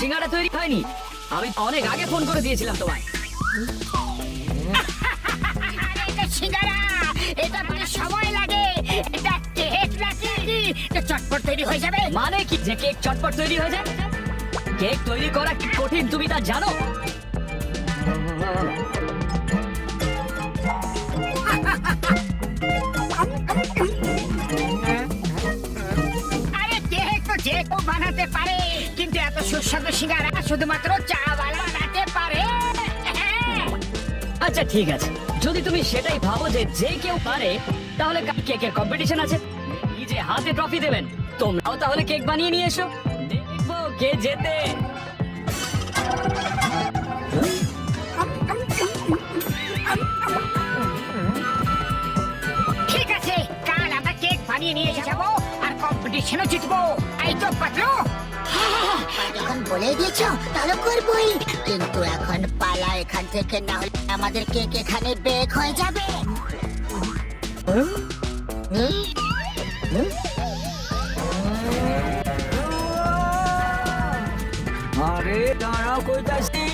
সিঙ্গারা তৈরি হয়নি। আমি অনেক আগে ফোন করে দিয়েছিলাম তোমায়। এটা সিঙ্গারা এটা মানে সময় লাগে। এটা কেক নাকি চটপট তৈরি হয়ে যাবে। মানে কি? যে কেক চটপট তৈরি হয়ে যায়? কেক তৈরি করা কি কঠিন তুমি তা জানো? আরে কেক তো যে কেউ বানাতে পারে। সুস্বাদু সিঙ্গারা শুধুমাত্র চা বালা বানাতে পারে। আচ্ছা ঠিক আছে। যদি তুমি সেটাই ভাবো যে যে কেউ পারে তাহলে কেকের কম্পিটিশন আছে? নিজে হাতে ট্রফি দেবেন। তোমরাও তাহলে কেক বানিয়ে নিয়ে এসো। দেখব কে জেতে। ঠিক আছে কাল আমরা কেক বানিয়ে নিয়ে যাব আর কম্পিটিশনও জিতবো। এই তো পাতলু। বলে দিয়েছ? তাহলে করবই কিন্তু এখন পালা এখান থেকে না হলে আমাদের কেক এখানে বেক হয়ে যাবে। আরে দাঁড়াও কই যাচ্ছি